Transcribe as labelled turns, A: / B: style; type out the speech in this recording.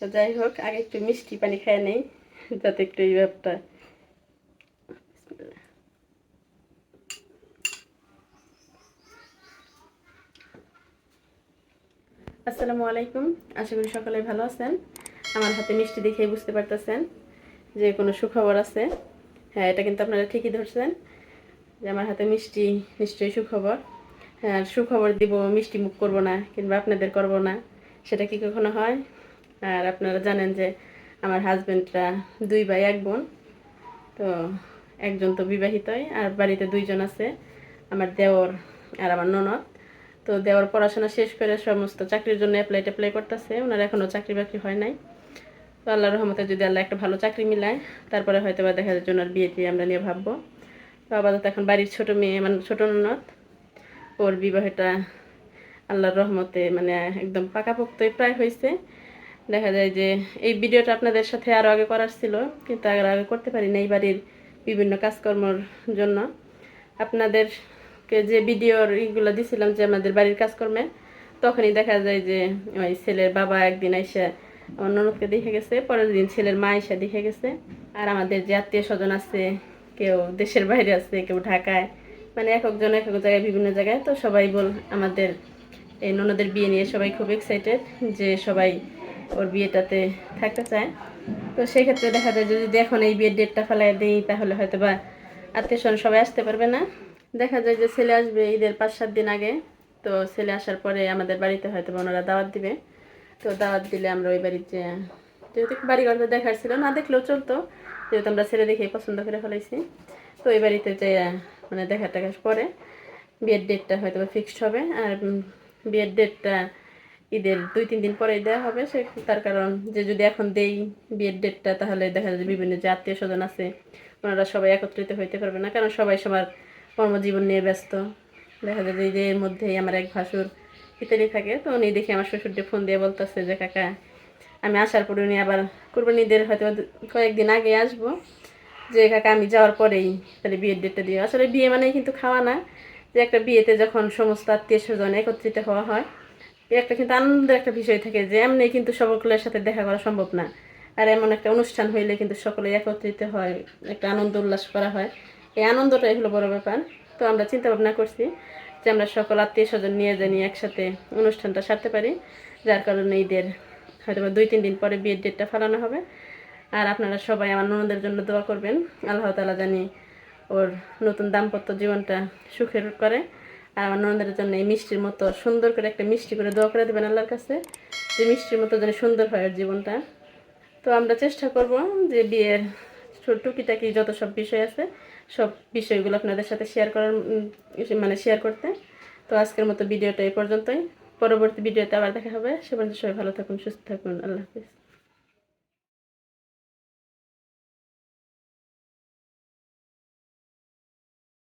A: যাই হোক আগে একটু মিষ্টি পানি খেয়ে নেই, যাতে একটু এই ব্যাপারটা আসসালামু আলাইকুম, আশা করি সকলে ভালো আছেন। আমার হাতে মিষ্টি দেখেই বুঝতে পারতেছেন যে কোনো সুখবর আছে। হ্যাঁ এটা কিন্তু আপনারা ঠিকই ধরছেন যে আমার হাতে মিষ্টি নিশ্চয়ই সুখবর। হ্যাঁ সুখবর দিব, মিষ্টি মুখ করব না, কিংবা আপনাদের করব না, সেটা কি কখনো হয়? আর আপনারা জানেন যে আমার হাজব্যান্ডরা দুই ভাই, এক বোন। তো একজন তো বিবাহিতই আর বাড়িতে দুইজন আছে, আমার দেওর আর আমার ননদ। তো দেওয়ার পড়াশোনা শেষ করে সমস্ত চাকরির জন্য অ্যাপ্লাই ট্যাপ্লাই করতেছে, ওনার এখনও চাকরি বাকরি হয় নাই। তো আল্লাহ রহমতে যদি আল্লাহ একটা ভালো চাকরি মিলায়, তারপরে হয়তো বা দেখা যায় ওনার বিয়ে টিয়ে আমরা নিয়ে ভাববো। তো আপাতত এখন বাড়ির ছোট মেয়ে মানে ছোট ননদ, ওর বিবাহটা আল্লাহর রহমতে মানে একদম পাকাপোক্তই প্রায় হয়েছে দেখা যায় যে এই ভিডিওটা আপনাদের সাথে আরও আগে করার ছিল, কিন্তু আর আগে করতে পারি না এই বাড়ির বিভিন্ন কাজকর্মর জন্য। আপনাদেরকে যে ভিডিওর ইগুলো দিছিলাম যে আমাদের বাড়ির কাজকর্মে, তখনই দেখা যায় যে ওই ছেলের বাবা একদিন এসে আমার ননদকে দেখে গেছে, পরের দিন ছেলের মা এসে দেখে গেছে। আর আমাদের যে আত্মীয় স্বজন আছে, কেউ দেশের বাইরে আছে, কেউ ঢাকায় মানে এক একজন এক এক জায়গায়, বিভিন্ন জায়গায়। তো সবাই বল আমাদের এই ননদের বিয়ে নিয়ে সবাই খুব এক্সাইটেড যে সবাই ওর বিয়েটাতে থাকতে চায়। তো সেই ক্ষেত্রে দেখা যায় যদি এখন এই বিয়ের ডেটটা ফেলাই দিই, তাহলে হয়তো বা আত্মীয় স্বজন সবাই আসতে পারবে না। দেখা যায় যে ছেলে আসবে ঈদের পাঁচ, সাত দিন আগে, তো ছেলে আসার পরে আমাদের বাড়িতে হয়তো ওনারা দাওয়াত দিবে। তো দাওয়াত দিলে আমরা ওই বাড়িতে যেহেতু বাড়ি ঘরটা দেখার ছিল, না দেখলেও চলতো। যেহেতু আমরা ছেলে দেখেই পছন্দ করে ফেলাইছি। তো ওই বাড়িতে যে মানে দেখা টেখা পরে বিয়ের ডেটটা হয়তো বা ফিক্সড হবে। আর বিয়ের ডেটটা ঈদের দুই, তিন দিন পরেই দেওয়া হবে। সে তার কারণ যে যদি এখন দেই বিয়ের ডেটটা তাহলে দেখা যায় বিভিন্ন যে আত্মীয় স্বজন আছে, ওনারা সবাই একত্রিত হইতে পারবে না। কারণ সবাই সবার কর্মজীবন নিয়ে ব্যস্ত। দেখা যায় যে এর মধ্যেই আমার এক ভাসুর ইত্যাদি থাকে। তো উনি দেখে আমার শ্বশুরকে ফোন দিয়ে বলতেছে যে, কাকা, আমি আসার পরে উনি আবার কোরবানিদের হয়তো কয়েকদিন আগে আসব। যে, কাকা, আমি যাওয়ার পরেই তাহলে বিয়ের ডেটটা দিয়ে আসলে বিয়ে মানেই কিন্তু খাওয়া না। যে একটা বিয়েতে যখন সমস্ত আত্মীয় স্বজন একত্রিত হওয়া হয় একটা কিন্তু আনন্দের একটা বিষয় থাকে যে এমনি কিন্তু সকলের সাথে দেখা করা সম্ভব না। আর এমন একটা অনুষ্ঠান হইলে কিন্তু সকলে একত্রিত হয়, একটা আনন্দ উল্লাস করা হয়। এই আনন্দটাই হলো বড় ব্যাপার। তো আমরা চিন্তা ভাবনা করছি যে আমরা সকল আত্মীয় স্বজন নিয়ে জানি একসাথে অনুষ্ঠানটা সারতে পারি। যার কারণে ঈদের হয়তো দুই, তিন দিন পরে বিয়ের ডেটটা ফেলানো হবে। আর আপনারা সবাই আমার ননদের জন্য দোয়া করবেন। আল্লাহ তালা জানি ওর নতুন দাম্পত্য জীবনটা সুখের করে। আর আমার ননদের জন্য এই মিষ্টির মতো সুন্দর করে একটা মিষ্টি করে দোয়া করে দেবেন আল্লাহর কাছে, যে মিষ্টির মতো যেন সুন্দর হয় জীবনটা। তো আমরা চেষ্টা করব যে বিয়ের টুকিটাকি যত সব বিষয় আছে, সব বিষয়গুলো আপনাদের সাথে শেয়ার করার মানে শেয়ার করতে। তো আজকের মতো ভিডিওটা এই পর্যন্তই। পরবর্তী ভিডিওতে আবার দেখা হবে। সে পর্যন্ত সবাই ভালো থাকুন, সুস্থ থাকুন। আল্লাহ হাফিজ।